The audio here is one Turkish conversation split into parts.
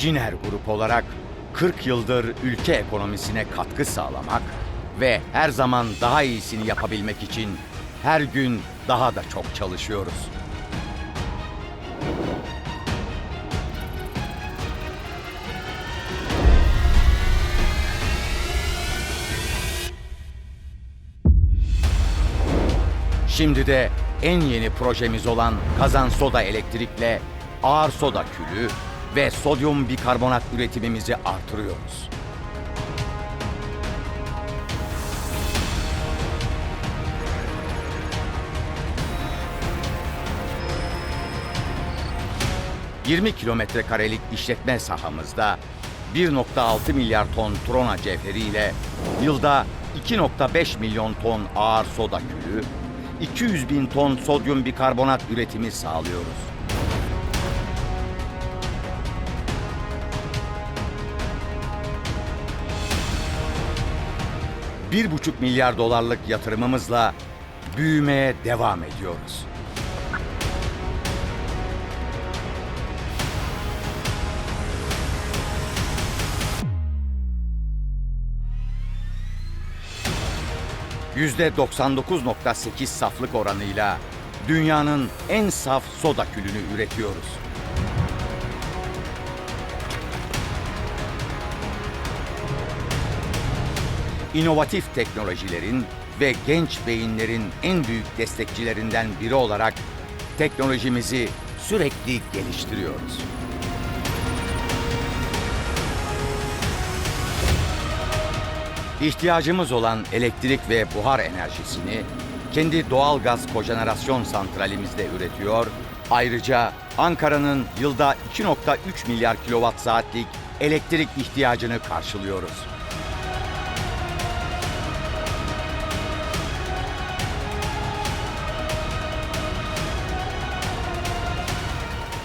Ciner Grup olarak 40 yıldır ülke ekonomisine katkı sağlamak ve her zaman daha iyisini yapabilmek için her gün daha da çok çalışıyoruz. Şimdi de en yeni projemiz olan kazan soda elektrikle ağır soda külü ve sodyum bikarbonat üretimimizi artırıyoruz. ...20 kilometre karelik işletme sahamızda 1.6 milyar ton trona cevheriyle yılda 2.5 milyon ton ağır soda külü, 200 bin ton sodyum bikarbonat üretimi sağlıyoruz. Bir buçuk milyar dolarlık yatırımımızla büyümeye devam ediyoruz. %99.8 saflık oranıyla dünyanın en saf soda külünü üretiyoruz. İnovatif teknolojilerin ve genç beyinlerin en büyük destekçilerinden biri olarak teknolojimizi sürekli geliştiriyoruz. İhtiyacımız olan elektrik ve buhar enerjisini kendi doğal gaz kojenerasyon santralimizde üretiyor. Ayrıca Ankara'nın yılda 2.3 milyar kilowatt saatlik elektrik ihtiyacını karşılıyoruz.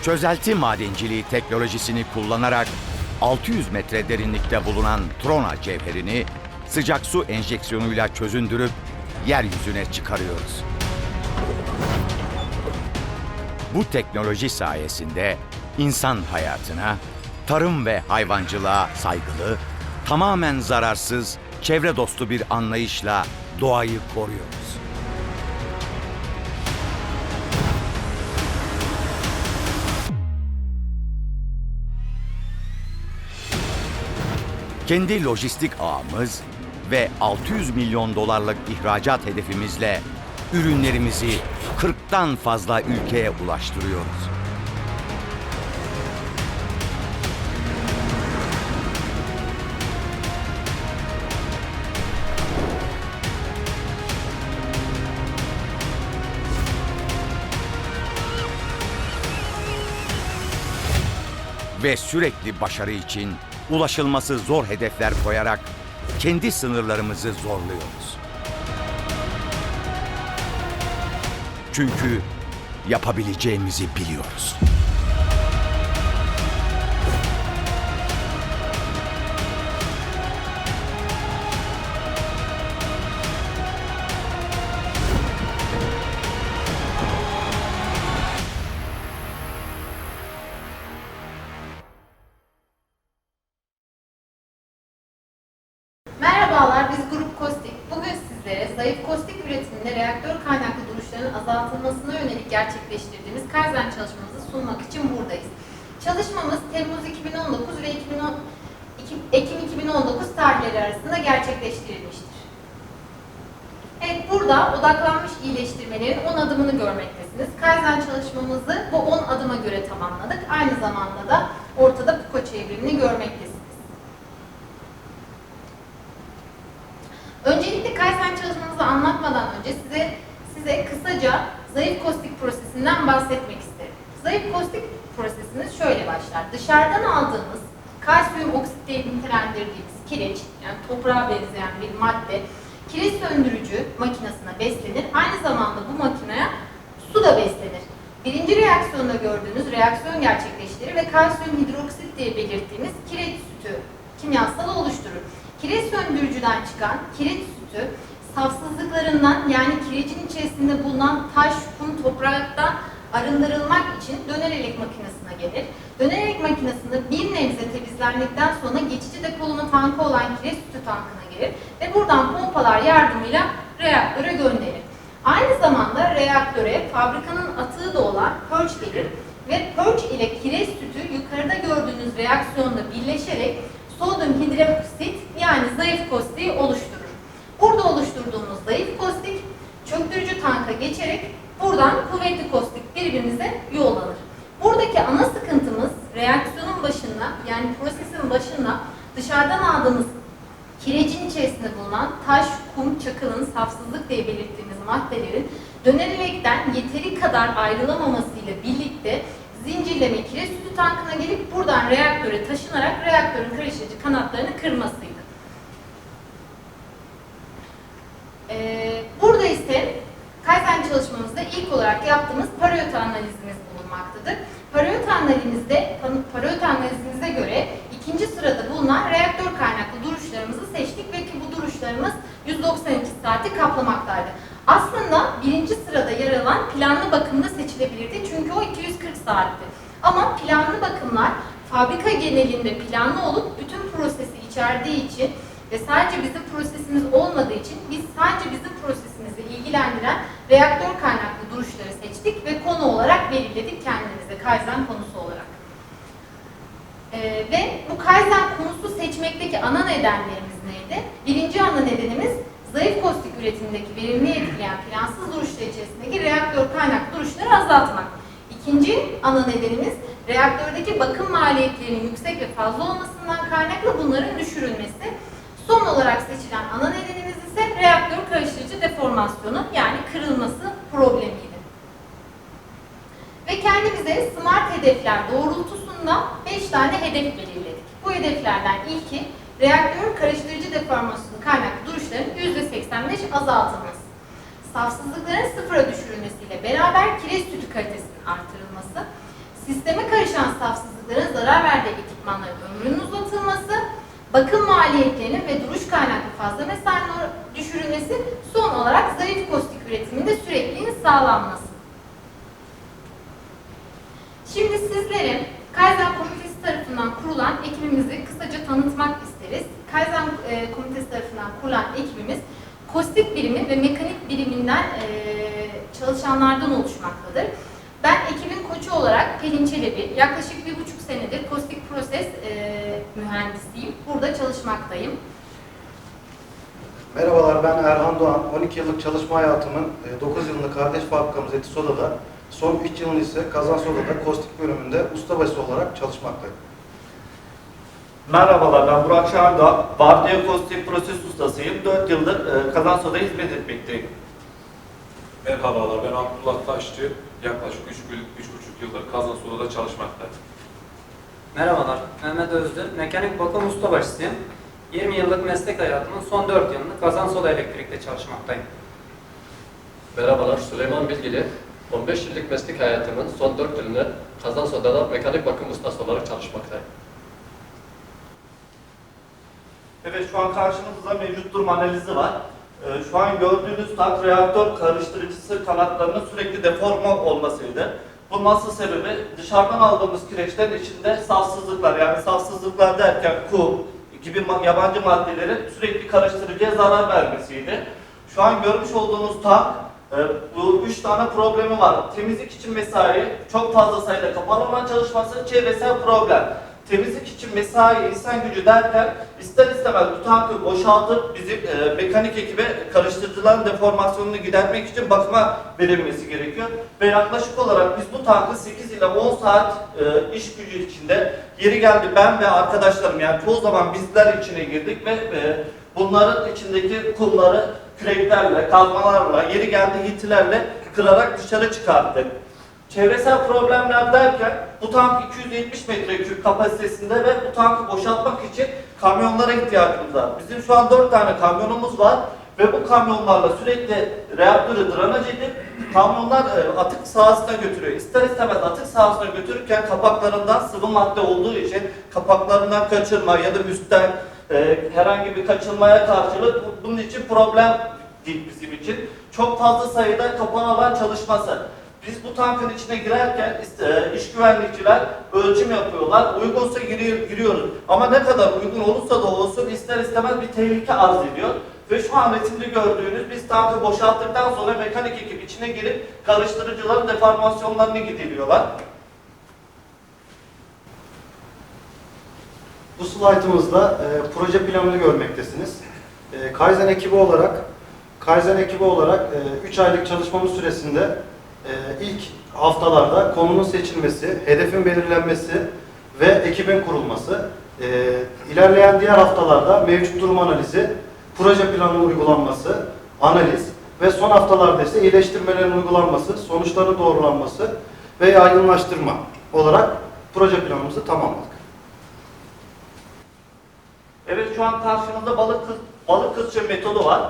Çözelti madenciliği teknolojisini kullanarak 600 metre derinlikte bulunan trona cevherini sıcak su enjeksiyonuyla çözündürüp yeryüzüne çıkarıyoruz. Bu teknoloji sayesinde insan hayatına, tarım ve hayvancılığa saygılı, tamamen zararsız, çevre dostu bir anlayışla doğayı koruyoruz. Kendi lojistik ağımız ve 600 milyon dolarlık ihracat hedefimizle ürünlerimizi 40'tan fazla ülkeye ulaştırıyoruz. Ve sürekli başarı için ulaşılması zor hedefler koyarak kendi sınırlarımızı zorluyoruz. Çünkü yapabileceğimizi biliyoruz. Gerçekleştirdiğimiz Kaizen çalışmamızı sunmak için buradayız. Çalışmamız Temmuz 2019 ve 2010 iki- Ekim 2019 tarihleri arasında gerçekleştirilmiştir. Evet, burada odaklanmış iyileştirmelerin 10 adımını görmektesiniz. Kaizen çalışmamızı bu 10 adıma göre tamamladık. Aynı zamanda da ortada Puko çevrimini görmektesiniz. Öncelikle Kaizen çalışmamızı anlatmadan önce size size kısaca zayıf kostik prosesinden bahsetmek isterim. Zayıf kostik prosesimiz şöyle başlar. Dışarıdan aldığımız kalsiyum oksit diye nitelendirdiğimiz kireç, yani toprağa benzeyen bir madde, kireç söndürücü makinesine beslenir. Aynı zamanda bu makineye su da beslenir. Birinci reaksiyonda gördüğünüz reaksiyon gerçekleştirir ve kalsiyum hidroksit diye belirttiğimiz kireç sütü kimyasalı oluşturur. Kireç söndürücüden çıkan kireç sütü safsızlıklarından yani kirecin içerisinde bulunan taş, kum, topraktan arındırılmak için dönerelek makinesine gelir. Dönerelek makinesinde bir nebze temizlendikten sonra geçici depolama tankı olan kireç sütü tankına gelir ve buradan pompalar yardımıyla reaktöre gönderilir. Aynı zamanda reaktöre fabrikanın atığı da olan purge gelir ve purge ile kireç sütü yukarıda gördüğünüz reaksiyonda birleşerek sodyum hidroksit yani zayıf kostiği oluşturur. Burada oluşturduğumuz zayıf kostik çöktürücü tanka geçerek buradan kuvvetli kostik birbirimize yollanır. Buradaki ana sıkıntımız reaksiyonun başında yani prosesin başında dışarıdan aldığımız kirecin içerisinde bulunan taş, kum, çakılın, safsızlık diye belirttiğimiz maddelerin dönerekten yeteri kadar ayrılamamasıyla birlikte zincirleme kireç sütü tankına gelip buradan reaktöre taşınarak reaktörün karıştırıcı kanatlarını kırmasıydı. Ee, burada ise Kaizen çalışmamızda ilk olarak yaptığımız parayota analizimiz bulunmaktadır. Parayota analizimizde, parayota analizimize göre ikinci sırada bulunan reaktör kaynaklı duruşlarımızı seçtik ve ki bu duruşlarımız 192 saati kaplamaktaydı. Aslında birinci sırada yer alan planlı bakımda seçilebilirdi çünkü o 240 saatti. Ama planlı bakımlar fabrika genelinde planlı olup bütün prosesi içerdiği için ve sadece bizim prosesimiz olmadığı için biz sadece bizim prosesimizi ilgilendiren reaktör kaynaklı duruşları seçtik ve konu olarak belirledik kendimize Kaizen konusu olarak. Ee, ve bu Kaizen konusu seçmekteki ana nedenlerimiz neydi? Birinci ana nedenimiz zayıf kostik üretimindeki verimliği etkileyen plansız duruşlar içerisindeki reaktör kaynaklı duruşları azaltmak. İkinci ana nedenimiz reaktördeki bakım maliyetlerinin yüksek ve fazla olmasından kaynaklı bunların düşürülmesi. Son olarak seçilen ana nedenimiz ise reaktör karıştırıcı deformasyonu yani kırılması problemiydi. Ve kendimize smart hedefler doğrultusunda 5 tane hedef belirledik. Bu hedeflerden ilki reaktör karıştırıcı deformasyonu kaynaklı duruşların %85 azaltılması. Safsızlıkların sıfıra düşürülmesiyle beraber kireç sütü kalitesinin artırılması, sisteme karışan safsızlıkların zarar verdiği ekipmanların ömrünün uzatılması, bakım maliyetlerinin ve duruş kaynaklı fazla mesainin düşürülmesi, son olarak zayıf kostik üretiminde sürekliliğin sağlanması. Şimdi sizlere Kaizen Komitesi tarafından kurulan ekibimizi kısaca tanıtmak isteriz. Kaizen e, Komitesi tarafından kurulan ekibimiz kostik birimi ve mekanik biriminden e, çalışanlardan oluşmaktadır. Ben ekibin koçu olarak Pelin Çelebi, yaklaşık bir buçuk senedir kostik mühendisiyim. Burada çalışmaktayım. Merhabalar ben Erhan Doğan. 12 yıllık çalışma hayatımın 9 yılını kardeş fabrikamız Etisoda'da, son 3 yılını ise Kazan Soda'da kostik bölümünde ustabaşı olarak çalışmaktayım. Merhabalar ben Burak Şahandağ. Bardiya Kostik Proses Ustasıyım. 4 yıldır e, Kazanso'da hizmet etmekteyim. Merhabalar, ben Abdullah Taşçı. Yaklaşık 3,5 yıldır Kazan Soda'da çalışmaktayım. Merhabalar, Mehmet Özdür. Mekanik bakım ustabaşısıyım. 20 yıllık meslek hayatımın son 4 yılını Kazan Soda Elektrik'te çalışmaktayım. Merhabalar, Süleyman Bilgili. 15 yıllık meslek hayatımın son 4 yılını Kazan Soda'da mekanik bakım ustası olarak çalışmaktayım. Evet şu an karşımızda mevcut durum analizi var. E, şu an gördüğünüz tank reaktör karıştırıcısı kanatlarının sürekli deforme olmasıydı. Bunun asıl sebebi dışarıdan aldığımız kireçlerin içinde safsızlıklar yani safsızlıklar derken kum gibi yabancı maddelerin sürekli karıştırıcıya zarar vermesiydi. Şu an görmüş olduğunuz tank e, bu üç tane problemi var. Temizlik için mesai, çok fazla sayıda kapalı alan çalışması, çevresel problem. Temizlik için mesai, insan gücü derken ister istemez bu tankı boşaltıp bizim e, mekanik ekibe karıştırıcıların deformasyonunu gidermek için bakıma verilmesi gerekiyor. Ve yaklaşık olarak biz bu tankı 8 ile 10 saat e, iş gücü içinde yeri geldi ben ve arkadaşlarım yani çoğu zaman bizler içine girdik ve e, bunların içindeki kumları küreklerle, kazmalarla, yeri geldi hitilerle kırarak dışarı çıkarttık. Çevresel problemler derken bu tank 270 metreküp kapasitesinde ve bu tankı boşaltmak için kamyonlara ihtiyacımız var. Bizim şu an 4 tane kamyonumuz var ve bu kamyonlarla sürekli reaktörü drenaj edip kamyonlar e, atık sahasına götürüyor. İster istemez atık sahasına götürürken kapaklarından sıvı madde olduğu için kapaklarından kaçırma ya da üstten e, herhangi bir kaçırmaya karşılık bu- bunun için problem değil bizim için. Çok fazla sayıda kapalı alan çalışması. Biz bu tankın içine girerken işte, iş güvenlikçiler ölçüm yapıyorlar. Uygunsa giriyor, giriyoruz. Ama ne kadar uygun olursa da olsun ister istemez bir tehlike arz ediyor. Ve şu an resimde gördüğünüz biz tankı boşalttıktan sonra mekanik ekip içine girip karıştırıcıların deformasyonlarını gideriyorlar. Bu slaytımızda e, proje planını görmektesiniz. E, Kaizen ekibi olarak Kaizen ekibi olarak 3 aylık çalışmamız süresinde e, ilk haftalarda konunun seçilmesi, hedefin belirlenmesi ve ekibin kurulması, e, ilerleyen diğer haftalarda mevcut durum analizi, proje planının uygulanması, analiz ve son haftalarda ise iyileştirmelerin uygulanması, sonuçların doğrulanması ve yaygınlaştırma olarak proje planımızı tamamladık. Evet şu an karşımızda balık balık kızçığı metodu var.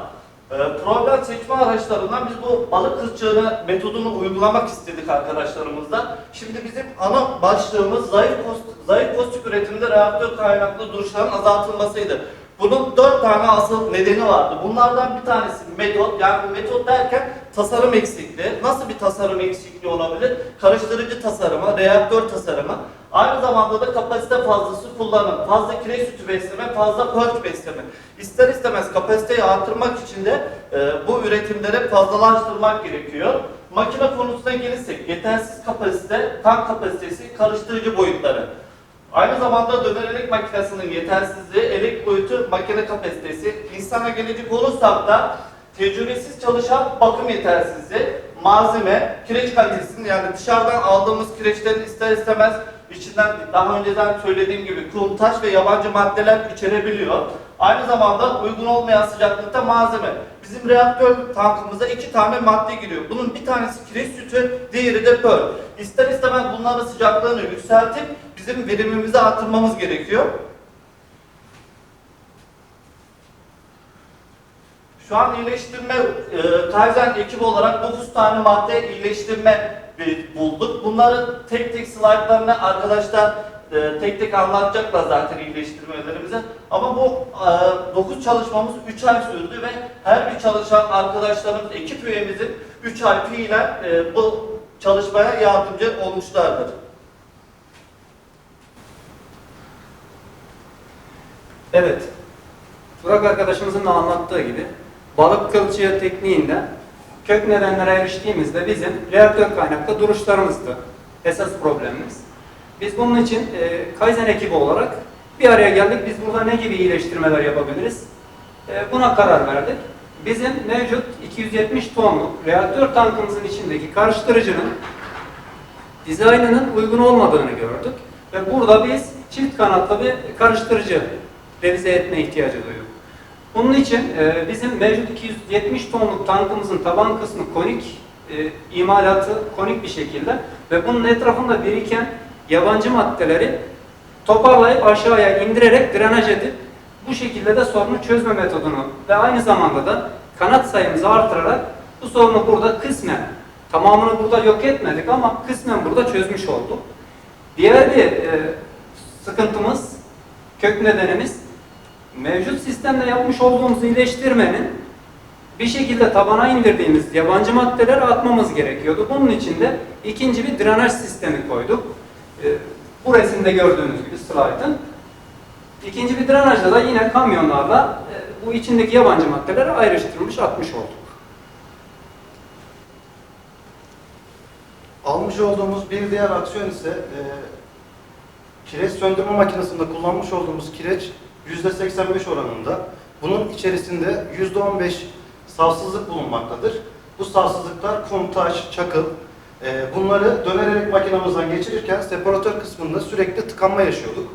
Ee, problem seçme araçlarından biz bu balık kızçığını metodunu uygulamak istedik arkadaşlarımızla. Şimdi bizim ana başlığımız zayıf kost, zayıf kostik üretimde reaktör kaynaklı duruşların azaltılmasıydı. Bunun dört tane asıl nedeni vardı. Bunlardan bir tanesi metot. Yani metot derken tasarım eksikliği. Nasıl bir tasarım eksikliği olabilir? Karıştırıcı tasarımı, reaktör tasarımı. Aynı zamanda da kapasite fazlası kullanım. Fazla kireç sütü besleme, fazla pörç besleme. İster istemez kapasiteyi artırmak için de e, bu üretimleri fazlalaştırmak gerekiyor. Makine konusuna gelirsek yetersiz kapasite, tank kapasitesi, karıştırıcı boyutları. Aynı zamanda dönerelik makinesinin yetersizliği, elek boyutu, makine kapasitesi. İnsana gelecek olursak da tecrübesiz çalışan bakım yetersizliği, malzeme, kireç kalitesinin yani dışarıdan aldığımız kireçlerin ister istemez içinden daha önceden söylediğim gibi kum, taş ve yabancı maddeler içerebiliyor. Aynı zamanda uygun olmayan sıcaklıkta malzeme. Bizim reaktör tankımıza iki tane madde giriyor. Bunun bir tanesi kireç sütü, diğeri de pör. İster istemez bunların sıcaklığını yükseltip bizim verimimizi artırmamız gerekiyor. Şu an iyileştirme, e, Kaizen ekibi olarak 9 tane madde iyileştirme bulduk. Bunları tek tek slaytlarını arkadaşlar e, tek tek anlatacaklar zaten iyileştirmelerimizi. Ama bu e, 9 çalışmamız 3 ay sürdü ve her bir çalışan arkadaşlarımız, ekip üyemizin 3 ay fiilen e, bu çalışmaya yardımcı olmuşlardır. Evet. Burak arkadaşımızın da anlattığı gibi balık kılçığı tekniğinde kök nedenlere eriştiğimizde bizim reaktör kaynaklı duruşlarımızdı esas problemimiz. Biz bunun için e, Kaizen ekibi olarak bir araya geldik. Biz burada ne gibi iyileştirmeler yapabiliriz? E, buna karar verdik. Bizim mevcut 270 tonluk reaktör tankımızın içindeki karıştırıcının dizaynının uygun olmadığını gördük. Ve burada biz çift kanatlı bir karıştırıcı revize etme ihtiyacı duyduk. Bunun için e, bizim mevcut 270 tonluk tankımızın taban kısmı konik, e, imalatı konik bir şekilde ve bunun etrafında biriken yabancı maddeleri toparlayıp aşağıya indirerek drenaj edip bu şekilde de sorunu çözme metodunu ve aynı zamanda da kanat sayımızı artırarak bu sorunu burada kısmen tamamını burada yok etmedik ama kısmen burada çözmüş olduk. Diğer bir e, sıkıntımız, kök nedenimiz mevcut sistemde yapmış olduğumuz iyileştirmenin bir şekilde tabana indirdiğimiz yabancı maddeleri atmamız gerekiyordu. Bunun için de ikinci bir drenaj sistemi koyduk. E, bu resimde gördüğünüz gibi slaytın. İkinci bir drenajda da yine kamyonlarla e, bu içindeki yabancı maddeleri ayrıştırmış atmış olduk. Almış olduğumuz bir diğer aksiyon ise e, kireç söndürme makinesinde kullanmış olduğumuz kireç %85 oranında. Bunun içerisinde %15 savsızlık bulunmaktadır. Bu savsızlıklar kum, taş, çakıl. E, bunları dönerek makinamızdan geçirirken separatör kısmında sürekli tıkanma yaşıyorduk.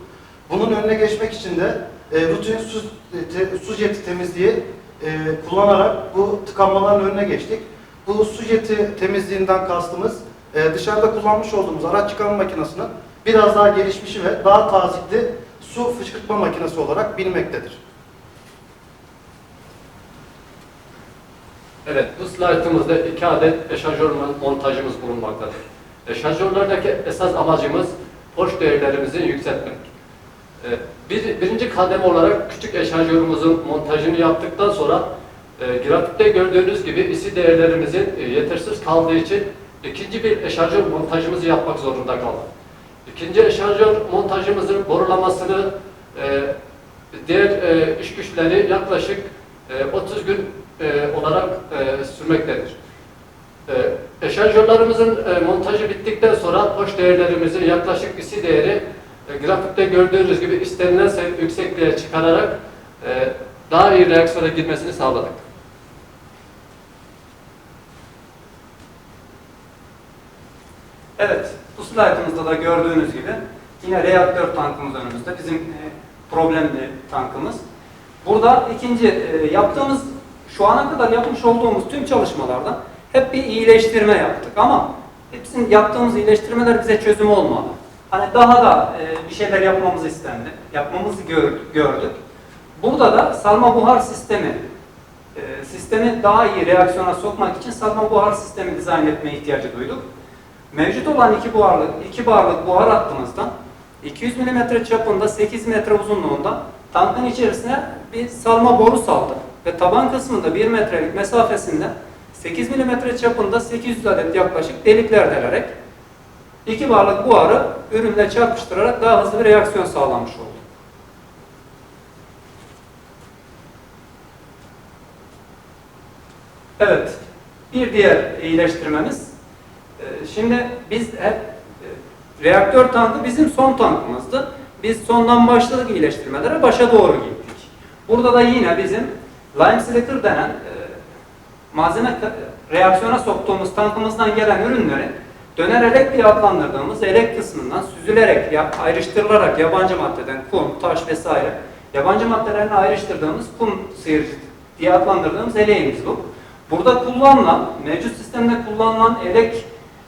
Bunun önüne geçmek için de e, rutin su, te, su jeti temizliği e, kullanarak bu tıkanmaların önüne geçtik. Bu su jeti temizliğinden kastımız e, dışarıda kullanmış olduğumuz araç çıkarma makinesinin biraz daha gelişmişi ve daha tazikli su fışkırtma makinesi olarak bilinmektedir. Evet, bu slaytımızda iki adet eşanjör montajımız bulunmaktadır. Eşanjörlerdeki esas amacımız hoş değerlerimizi yükseltmek. Ee, Bir, birinci kademe olarak küçük eşanjörümüzün montajını yaptıktan sonra e, grafikte gördüğünüz gibi isi değerlerimizin e, yetersiz kaldığı için ikinci bir eşarjör montajımızı yapmak zorunda kaldık. İkinci eşarjör montajımızın borulamasını e, diğer e, iş güçleri yaklaşık e, 30 gün e, olarak e, sürmektedir. E, eşarjörlerimizin e, montajı bittikten sonra hoş değerlerimizi yaklaşık isi değeri e, grafikte gördüğünüz gibi istenilen yüksekliğe çıkararak e, daha iyi reaksiyona girmesini sağladık. Evet, bu slaytımızda da gördüğünüz gibi yine reaktör tankımız önümüzde. Bizim e, problemli tankımız. Burada ikinci e, yaptığımız, şu ana kadar yapmış olduğumuz tüm çalışmalarda hep bir iyileştirme yaptık ama hepsinin yaptığımız iyileştirmeler bize çözüm olmadı. Hani daha da e, bir şeyler yapmamız istendi, yapmamızı gör- gördük. Burada da salma buhar sistemi, e, sistemi daha iyi reaksiyona sokmak için salma buhar sistemi dizayn etmeye ihtiyacı duyduk. Mevcut olan iki buharlık, iki barlık buhar hattımızdan 200 mm çapında 8 metre uzunluğunda tankın içerisine bir salma boru saldık ve taban kısmında 1 metrelik mesafesinde 8 mm çapında 800 adet yaklaşık delikler delerek iki barlık buharı ürünle çarpıştırarak daha hızlı bir reaksiyon sağlamış olduk. Evet, bir diğer iyileştirmemiz Şimdi biz hep e, reaktör tankı bizim son tankımızdı. Biz sondan başladık iyileştirmelere, başa doğru gittik. Burada da yine bizim lime slicker denen e, malzeme reaksiyona soktuğumuz tankımızdan gelen ürünleri döner elek diye adlandırdığımız elek kısmından süzülerek, ayrıştırılarak yabancı maddeden kum, taş vesaire yabancı maddelerini ayrıştırdığımız kum sıyırıcı diye adlandırdığımız eleğimiz bu. Burada kullanılan, mevcut sistemde kullanılan elek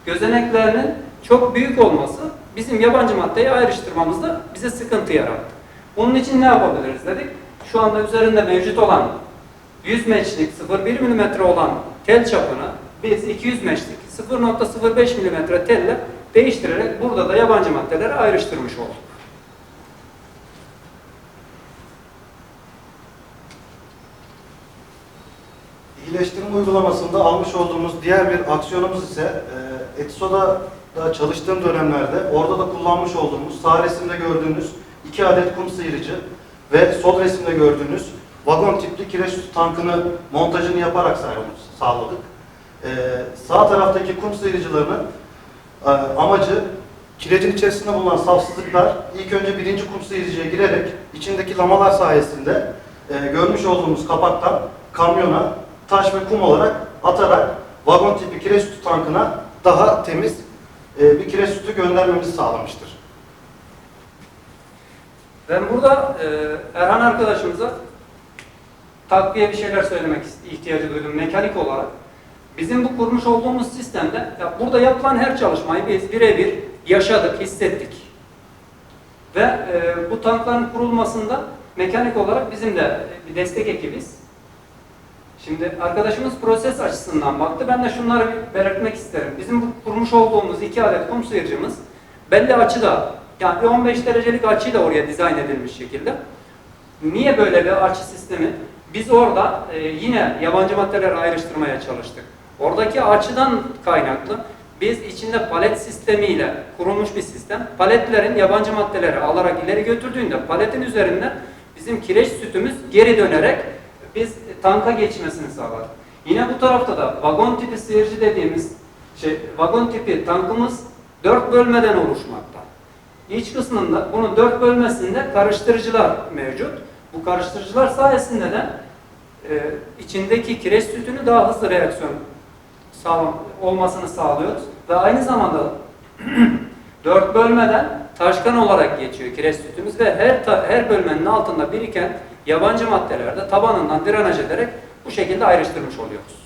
gözeneklerinin çok büyük olması bizim yabancı maddeyi ayrıştırmamızda bize sıkıntı yarattı. Bunun için ne yapabiliriz dedik. Şu anda üzerinde mevcut olan 100 meçlik 0,1 mm olan tel çapını biz 200 meçlik 0.05 mm telle değiştirerek burada da yabancı maddeleri ayrıştırmış olduk. İyileştirme uygulamasında almış olduğumuz diğer bir aksiyonumuz ise e, Etso'da çalıştığım dönemlerde orada da kullanmış olduğumuz sağ resimde gördüğünüz iki adet kum sıyırıcı ve sol resimde gördüğünüz vagon tipli kireç tankını montajını yaparak sağ- sağladık. E, sağ taraftaki kum sıyırıcılarının e, amacı kirecin içerisinde bulunan safsızlıklar ilk önce birinci kum sıyırıcıya girerek içindeki lamalar sayesinde e, görmüş olduğumuz kapaktan kamyona taş ve kum olarak atarak vagon tipi kireç tankına daha temiz e, bir kireç sütü göndermemizi sağlamıştır. Ben burada e, Erhan arkadaşımıza takviye bir şeyler söylemek ihtiyacı duydum mekanik olarak. Bizim bu kurmuş olduğumuz sistemde ya burada yapılan her çalışmayı biz birebir yaşadık, hissettik. Ve e, bu tankların kurulmasında mekanik olarak bizim de bir destek ekibiz. Şimdi arkadaşımız proses açısından baktı. Ben de şunları belirtmek isterim. Bizim bu kurmuş olduğumuz iki adet kum sıyırcımız belli açıda yani bir 15 derecelik açıyla oraya dizayn edilmiş şekilde. Niye böyle bir açı sistemi? Biz orada e, yine yabancı maddeleri ayrıştırmaya çalıştık. Oradaki açıdan kaynaklı biz içinde palet sistemiyle kurulmuş bir sistem. Paletlerin yabancı maddeleri alarak ileri götürdüğünde paletin üzerinden bizim kireç sütümüz geri dönerek biz tanka geçmesini sağladık. Yine bu tarafta da vagon tipi sıyırcı dediğimiz şey vagon tipi tankımız dört bölmeden oluşmakta. İç kısmında bunun dört bölmesinde karıştırıcılar mevcut. Bu karıştırıcılar sayesinde de e, içindeki kireç sütünü daha hızlı reaksiyon sağlam olmasını sağlıyoruz. Ve aynı zamanda dört bölmeden taşkan olarak geçiyor kireç sütümüz ve her her bölmenin altında biriken yabancı maddeler de tabanından drenaj ederek bu şekilde ayrıştırmış oluyoruz.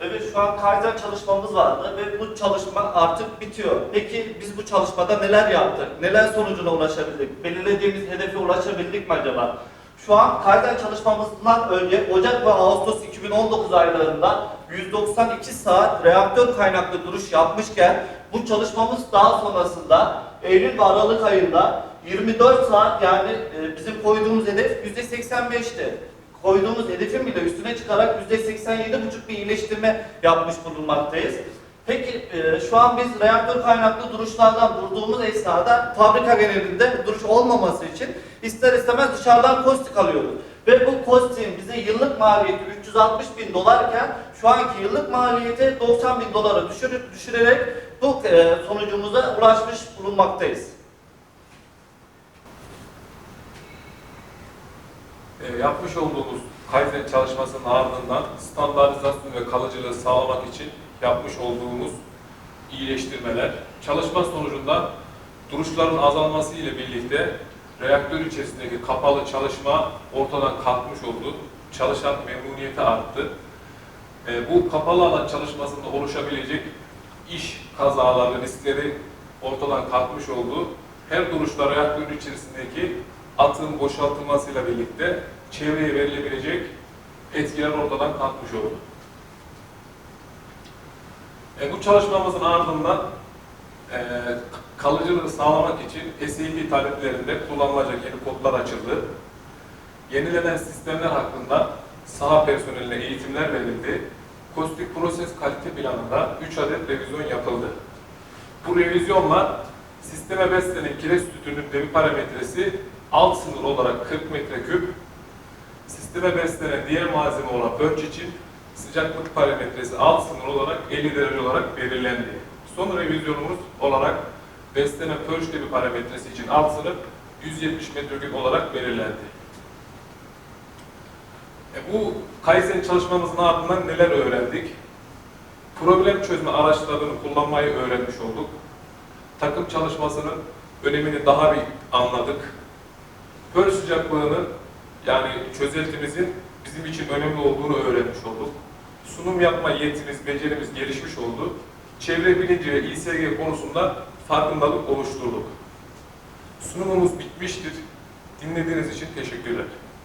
Evet şu an Kaizen çalışmamız vardı ve bu çalışma artık bitiyor. Peki biz bu çalışmada neler yaptık? Neler sonucuna ulaşabildik? Belirlediğimiz hedefe ulaşabildik mi acaba? Şu an Kaizen çalışmamızdan önce Ocak ve Ağustos 2019 aylarında 192 saat reaktör kaynaklı duruş yapmışken bu çalışmamız daha sonrasında Eylül ve Aralık ayında 24 saat yani e, bizim koyduğumuz hedef %85'ti. koyduğumuz hedefin bile üstüne çıkarak %87,5 bir iyileştirme yapmış bulunmaktayız. Peki e, şu an biz reaktör kaynaklı duruşlardan durduğumuz esnada fabrika genelinde duruş olmaması için ister istemez dışarıdan kostik alıyoruz. Ve bu kostiğin bize yıllık maliyeti 360 bin dolarken şu anki yıllık maliyeti 90 bin dolara düşürüp düşürerek bu e, sonucumuza ulaşmış bulunmaktayız. E, yapmış olduğumuz Kaizen çalışmasının ardından standartizasyon ve kalıcılığı sağlamak için yapmış olduğumuz iyileştirmeler, çalışma sonucunda duruşların azalması ile birlikte reaktör içerisindeki kapalı çalışma ortadan kalkmış oldu. Çalışan memnuniyeti arttı. E, bu kapalı alan çalışmasında oluşabilecek iş kazaları, riskleri ortadan kalkmış oldu. Her duruşta reaktörün içerisindeki atığın boşaltılmasıyla birlikte çevreye verilebilecek etkiler ortadan kalkmış oldu. E, bu çalışmamızın ardından e, kalıcılığı sağlamak için SAP taleplerinde kullanılacak yeni kodlar açıldı. Yenilenen sistemler hakkında saha personeline eğitimler verildi. Kostik proses kalite planında 3 adet revizyon yapıldı. Bu revizyonla sisteme beslenen kireç sütünün debi parametresi alt sınır olarak 40 metreküp, sisteme beslenen diğer malzeme olan pörç için sıcaklık parametresi alt sınır olarak 50 derece olarak belirlendi. Son revizyonumuz olarak beslenen pörç parametresi için alt sınır 170 metreküp olarak belirlendi. E, bu Kaizen çalışmamızın ardından neler öğrendik? Problem çözme araçlarını kullanmayı öğrenmiş olduk. Takım çalışmasının önemini daha bir anladık. Pör sıcaklığının yani çözeltimizin bizim için önemli olduğunu öğrenmiş olduk. Sunum yapma yetimiz, becerimiz gelişmiş oldu. Çevre bilinci ve İSG konusunda farkındalık oluşturduk. Sunumumuz bitmiştir. Dinlediğiniz için teşekkürler.